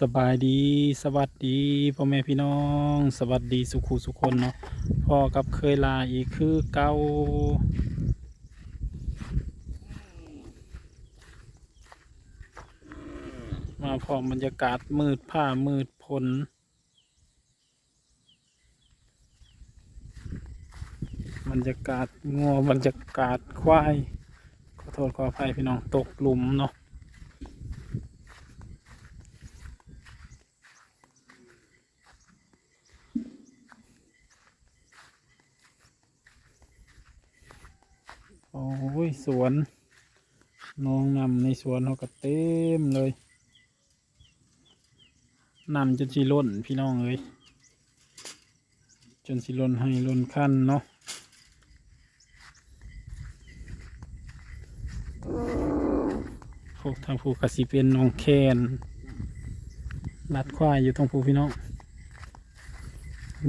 สบายดีสวัสดีพ่อแม่พี่น้อง สวัสดีสุขุสุคนเนาะพ่อกับเคยลาอีกคือเก่ามาพร้อมบรรยากาศมืดผ้ามืดพลบรรยากาศงัวบรรยากาศควายขอโทษขออภัยพี่น้องตกหลุมเนาะ โอ้ย สวน น้องนำในสวนเขาก็เต็มเลยนำจนสิล้นพี่น้องเลยจนสิล้นให้ล้นขั้นเนาะพวกทางภูกสิเป็นน้องแคนลัดควายอยู่ตรงภูพี่น้อง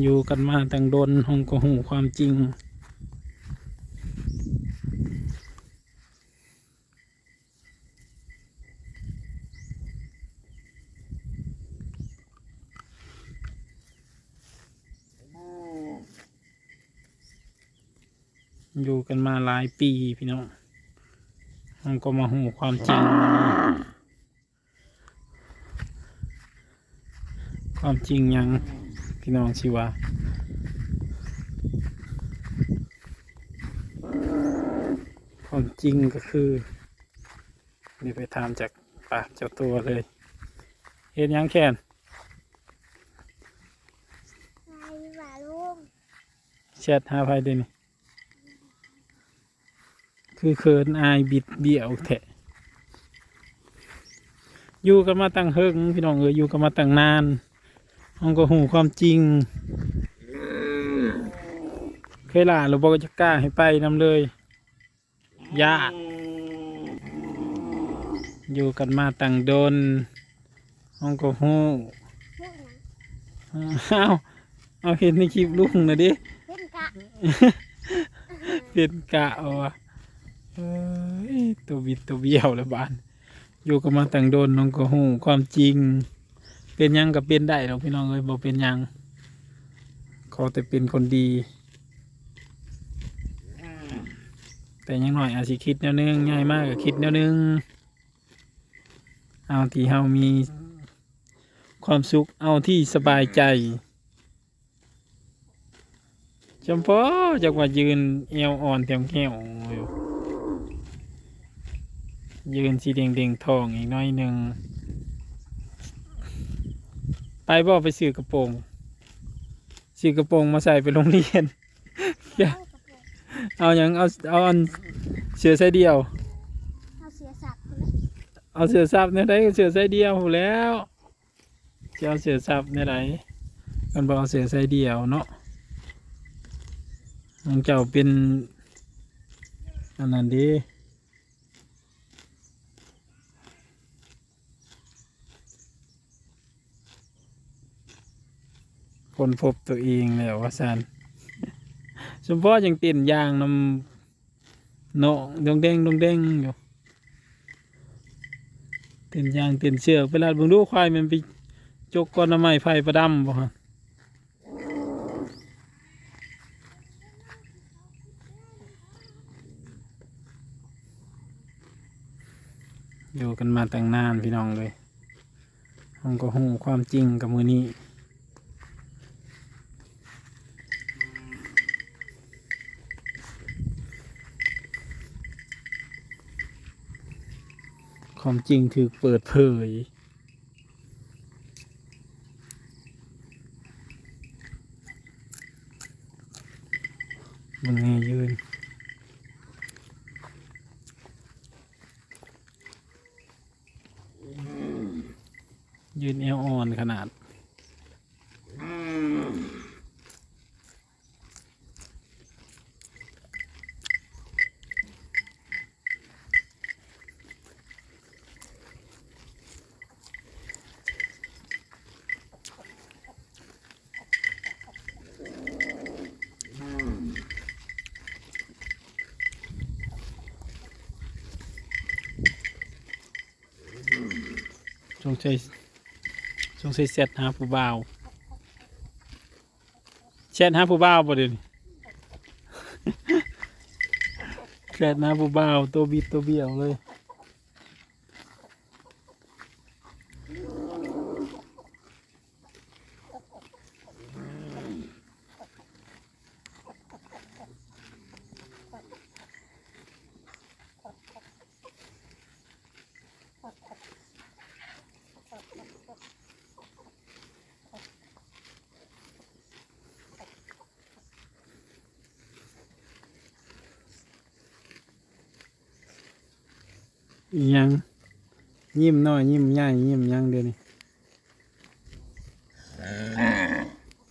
อยู่กันมาตั้งโดนหงกหูความจริง อยู่กันมาหลายปีพี่น้องมันก็มาหูความจริง ความจริงหยังพี่น้องชิว่าความจริงก็คือนี่ไปถามจากปากเจ้าตัวเลยเห็นหยังแค่นไปว่าลุงแชทหาไฟเดยวนี่ คือเขินอายบิดเบี้ยวแทะอยู่กันมาตั้งเฮิงพี่น้องเอออยู่กันมาตั้งนานห้องก็หูความจริง เคยล่าหรือบอกจะกล้าให้ไปนำเลยญาติอยู่กันมาตั้งโดนห้องก็หูลุงนะอ้าวเอาเห็นในคลิปลุงนะดิเห็นกะเป็นกะเอาวะ เอ้ยตัวบิดตัวเบี้ยวแล้วบ้าน อยู่กับมาแต่งโดนน้องก็หูความจริง เป็นยังกับเป็นได้หรอกพี่น้องเอ้ยบอกเป็นยังขอแต่เป็นคนดี แต่ยังหน่อยอาจสิคิดแนวนึงง่ายมากก็คิดแนวนึง เอาที่เฮามีความสุขเอาที่สบายใจจำพอจากว่ายืนเอวอ่อนเต็มแก้วอยู่ ยืนสีเด้งเด้งๆทองอีกหน้อยหนึ่งไปบ่ไปซื้อกระโปรงซื้อกระโปรงมาใส่ไปโรงเรียน เอากระโปรงเอาอย่างเอาเอาอันเสือใส่เดียว เอาเสียสับคนละเอาเสือซับเนี่ยได้เสือใส่เดียวพู้นแหล้วจะเอาเสือซับเนี่ยไหนกันบอกเอาเสือใส่เดียวเนาะน้องเจ้าเป็นอันนั้นดี คนพบตัวเองแล้วว่าสันสมพอยังเต้นยางนำเนาะดงเด้งดงเด้งอยู่เต้นยางเต้นเชือกเวลาเบิ่งดูควายมันไปจกก้อนน้ำไม้ไฟประดำบ่ฮะอยู่กันมาตั้งนานพี่น้องเลยผมก็หูความจริงกับมือนี้ ความจริงถูกเปิดเผย มึงไงยืน ยืนเอวอ่อนขนาด จงใจงสัยเสร็จหาผู้บ่าวเชทหาผู้บ่าวบ่เดี๋ยวนี้แชทหาผู้บ่าวตัวบิดตัวเบี้ยวเลย ยังยิ้มน้อยยิ้มใหญ่ยิ้มยังเดี๋ยวนี้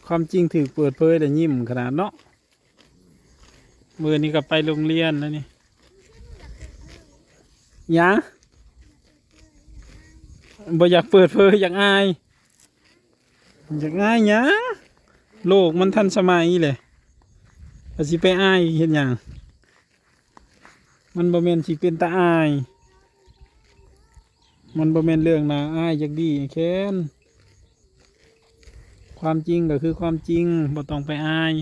ความจริงถือเปิดเผยแต่ยิ้มขนาดเนาะมือนี้ก็ไปโรงเรียนแล้วนี่ยังบ่อยากเปิดเผยอยากอายอยากอายยังโลกมันทันสมัยเลยก็สิไปอายเห็นหยังมันบ่แม่นสิเป็นตาอาย มันบ่แม่นเรื่องนาอ้ายจักดีแค้นความจริงก็คือความจริงบ่ต้องไปอาย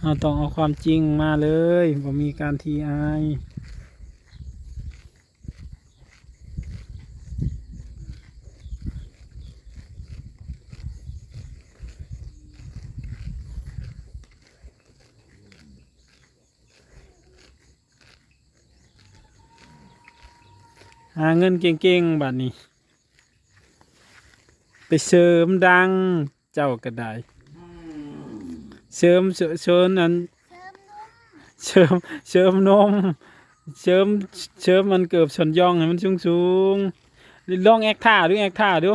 เราต้องเอาความจริงมาเลยบ่มีการทีอาย หาเงินเก่งๆบัดนี้ ไปเสริมดังเจ้าก็ได้เสริมเสริมเสริมนั้นเสริมเสริมนมเสริมเสริมมันเกือบชนย่องให้มันสูงสูงๆลองแอคท่าดูแอคท่าดู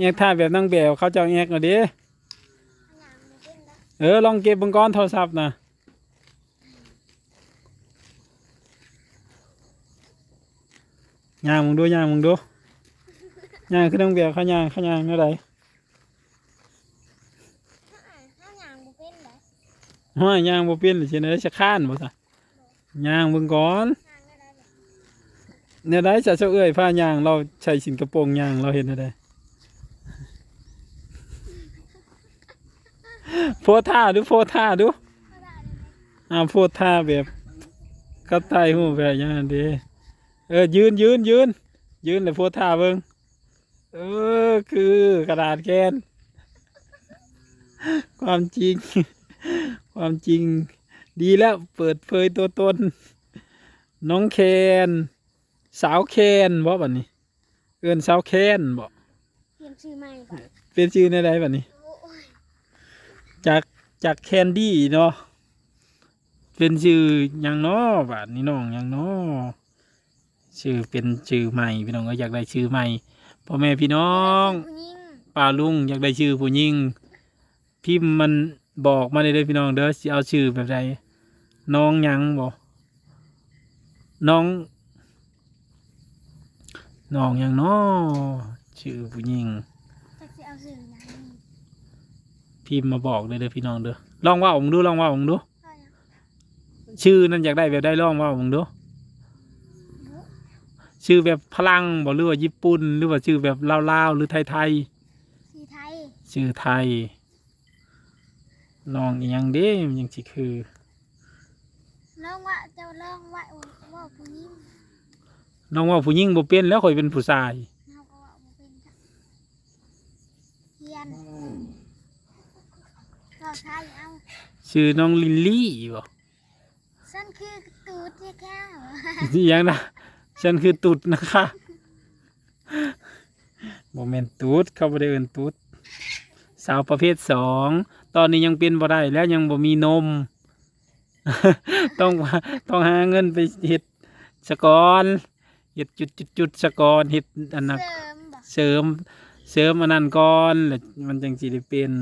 แอคท่าแบบนั่งแบบเขาเจ้าแอคเอาดิอันอย่างมันเออลองเก็บบังก้อนโทรศัพท์นะ ย่างมึงดูย่างมึงดูย่างคือนั่งแบบเขาย่างเขาย่างเท่าไหร่ถ้าอ่านถ้าอย่างมันเป็นนะห้อยย่างบ่เป็นหรือเช่นไรจะข้านบ่ซะย่างเบิ่งก่อนทางอะไรแบบเนี่ยได้จะเจ้าเอ้ยผ้าย่างเราใช้สินกระโปรงย่างเราเห็นได้โพสท่าดูโพสท่าดูเท่าไหร่เลยไหมอ่าโพสท่าแบบกระต่ายหูแบบอย่างนั้นเดีเออยืนยืนยืนยืนเลยโพสท่าเบิ่งเออ คือกระดาษแกนความจริง ความจริง ดีแล้วเปิดเผยตัวตน น้องแคน สาวแคนบ่บัดนี้ เอิ้นสาวแคนบ่เปลี่ยนชื่อใหม่ก่อนเป็นชื่อในใดบัดนี้โอ้ยจากจากแคนดี้เนาะเป็นชื่อหยังเนาะบัดนี้น้องหยังเนาะ ชื่อเป็นชื่อใหม่พี่น้องก็อยากได้ชื่อใหม่พ่อแม่พี่น้องผู้หญิงป้าลุงอยากได้ชื่อผู้หญิงพิมพ์มันบอกมาเลยเด้อพี่น้องเด้อสิเอาชื่อแบบใดน้องหยังบ่น้องน้องหยังเนาะชื่อผู้หญิงจะสิเอาสื่ออย่างนี้พิมพ์มาบอกเลยเด้อพี่น้องเด้อลองว่าผมดูลองว่าผมดูก็ยังชื่อนั้นอยากได้แบบได้ลองว่าผมดูบุ ชื่อแบบพลังบ่หรือว่าญี่ปุ่น หรือว่าชื่อแบบลาวๆหรือไทยสีไทยๆชื่อไทยน้องอีหยังเด้มันยังสิคือ ลองว่าจะลองว่าว่าผู้หญิงน้องว่าผู้หญิงบ่เป็นแล้วข่อยเป็นผู้ชาย เราก็ว่าบ่เป็นจ้ะเฮียนก็ใช่เอาชื่อน้องลิลลี่บ่ฉันคือตูดที่แค่วอีหยังนะ ฉันคือตุดนะคะบ่แม่นตุดเขาบ่ได้เอิ้นตุด สาวประเภทสองตอนนี้ยังเป็นบ่ได้แล้วยังบ่มีนม ต้องว่าต้องหาเงินไปเฮ็ดสะกอนเฮ็ดจุดจุดจุดสะกอนเฮ็ดอันนั้นเสริมบอกเสริมเสริมอันนั้นก่อนแล้วมันจังสิได้เป็น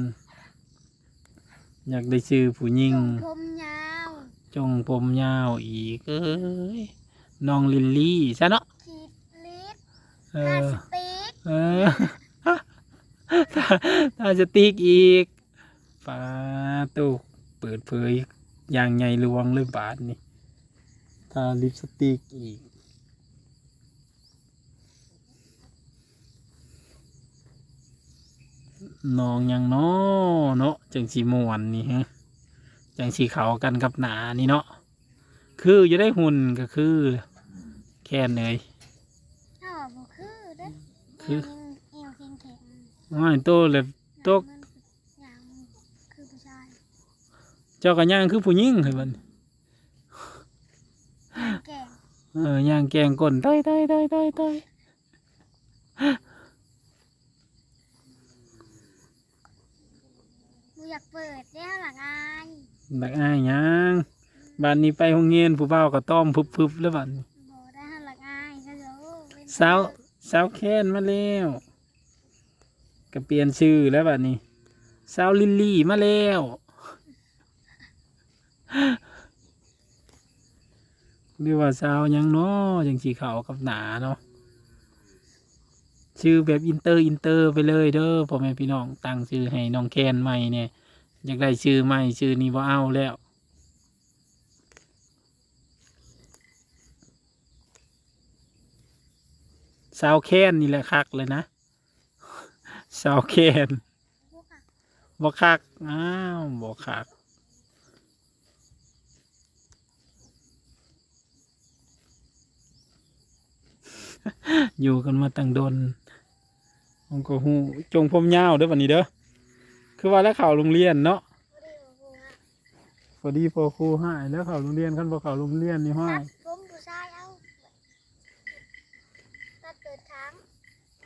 อยากได้ชื่อผู้หญิงจงผมยาว จงผมยาวอีกเอ้ย น้องลิลลี่ซะเนาะขีดลิดเอพลาอ สติกเออ ถ้าถ้าจะตีกอีกปาตุเปิดเผยอย่างใหญ่หลวงเลยบาทนี่ทาลิปสติกอีก น้องยังเนาะเนาะจังสีมวนนี่ฮะจังสีเขากันกับหนานี่เนาะคือจะได้หุ่นก็คือแค่นเลยถ้าว่าบ่คือเด้อคือเอวแข็งแข็งง่ายโตเลยๆตกอย่างคือผู้ชายเจ้าก็ย่างคือผู้หญิงเฮ้ยมันแก่งเออย่างแกงก้นต้อยต้อยต้อยต้อยต้อยกูอยากเปิดแล้วหลังอายดักอ้ายย่างบ้านนี้ไปโรงเรียนผู้เฒ่าก็ต้อมพึบๆแล้วบัดนี้บ่ได้หลังอายก็เดี๋ยวเป็น สาวสาวแค้นมาแล้วก็เปลี่ยนชื่อแล้วแบัดนี้สาวลิลลี่มาแล้วหรือว่าสาวยังเนาะจังสีเขากับหนาเนาะชื่อแบบอินเตอร์อินเตอร์ไปเลยเด้อพ่อแม่พี่น้องตั้งชื่อให้น้องแคนใหม่เนี่ยอยากได้ชื่อใหม่ชื่อนี้บ่เอาแล้ว สาวแคนนี่แหละคักเลยนะสาวแคนพวกอะบ่คักอ้าวบ่คักอยู่กันมาตั้งดนผมก็หูจงผมยาวเด้อวันนี้เด้อ คือว่าแล้วเข่าโรงเรียนเนาะพอดีพอครูใหายแล้วเข่าโรงเรียนคันพอเข่าโรงเรียนนี่ห้าตัย ดผมผู้ชายเอาตัดเกิดค้าง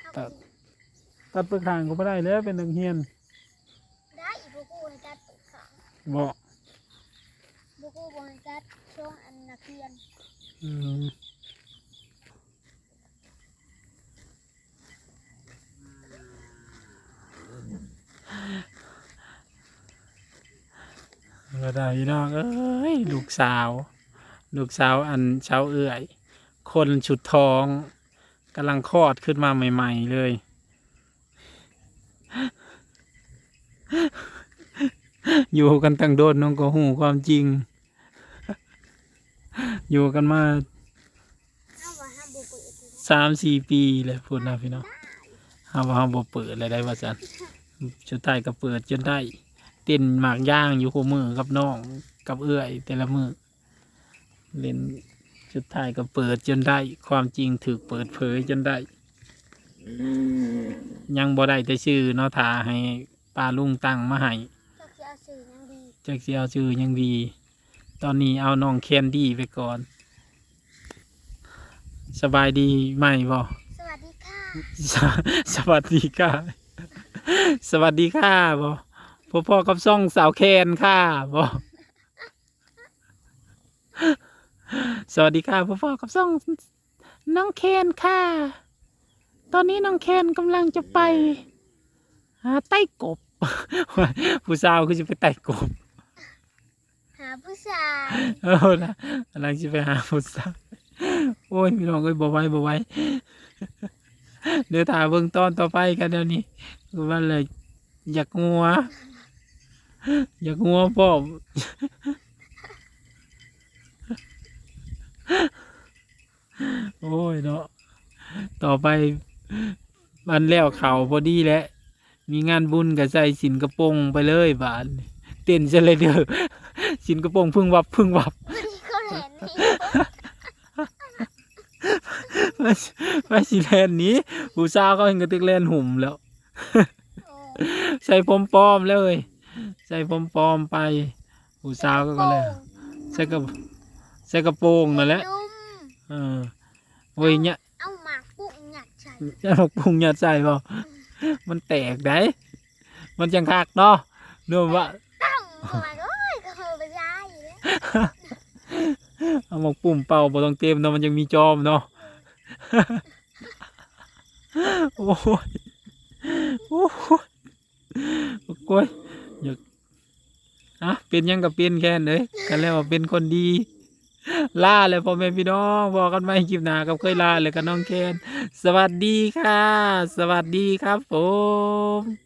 เอา ตัด ตัดเปลือกทางก็ไม่ได้แล้วเป็นนักเรียนได้อีกบ่ฮู้ให้ตัดเกิดค้างบ่บ่ฮู้บ่ให้ตัดช่วงอันนักเรียนอืมก็ได้พี่น้องเอ้ยลูกสาว ลูกสาวอันเช้าเอื่อย คนฉุดท้อง กำลังคลอดขึ้นมาใหม่ ๆ เลย อยู่กันตั้งโดนน้องก็หูความจริง อยู่กันมาสามสี่ปีเลยพูดนะพี่น้องเฮาว่าเฮาบ่เปิดอะไรได้ว่าซั่นสุดท้ายก็เปิดจนได้เต้นหมากย่างอยู่คู่มือกับน้องกับเอื้อย แต่ละมือเล่น สุดท้ายก็เปิดจนได้ ความจริงถูกเปิดเผยจนได้ ยังบ่ได้แต่ชื่อเนาะทาให้ป้าลุงตั้งมาให้จักสิเอาสื่อยังดีจักสิเอาชื่อยังดี ตอนนี้เอาน้องแคนดี้ไปก่อน สบายดีไหมบ่สวัสดีค่ะ สวสวัสดีค่ะ สวัสดีค่ะบอพ่อพ่อกับซ่องสาวแคนค่ะบอ สวัสดีค่ะพ่อพ่อกับซ่องน้องแคนค่ะ ตอนนี้น้องแคนกำลังจะไปหาไต้กบ ผู้สาวคือจะไปไต่กบ หาผู้ชายเออนะกำลังจะไปหาผู้สาวโอ้ยพี่น้องเอ้ยบ่ไหว้บ่ไหว้เดี๋ยวถ่ายเบิ่งตอนต่อไปกันเดี๋ยวนี้คือว่าเลยอยากงัว อยากงัวพ่อม โอ้ยเนาะต่อไปมันแล้วเขาพอดีแล้วมีงานบุญกับใส่สินกระโปรงไปเลยบานเต้นซะเลยเด้อสินกระโปรงพึ่งวับพึ่งวับวันนี้เขาเห็นนี่ไปไปสิแลนนี้ผู้สาวเขาเห็นกระตึกแลนหุ่มแล้ว ใส่ผมปลอมเลย ใส่ผมปลอมไปผู้สาวก็ก็เลยใส่กระ ใส่กระโปรงนั่นแหละดุมเออโอ้ยเนี่ยเอาหมากปุ๊กหยัดใส่จะบอกปรุงยัดใส่บ่มันแตกได้ มันจังคักเนาะดูว่าตั้งเข้ามาโอ้ยก็เอาไปย้ายอยู่แล้วเอาหมกปุ่มเป่าบ่ต้องเต็มเนาะมันยังมีจอมเนาะ โอ้ยโอ้ยโอ้ยอยากอะเป็นหยังกับเป็นแค่นเลยกันแล้วว่าเป็นคนดี ล่าเลยพ่อแม่พี่น้องบอกกันไหมคลิปหน้ากับเคยลาเลยกับน้องเคนสวัสดีค่ะ สวัสดีครับผม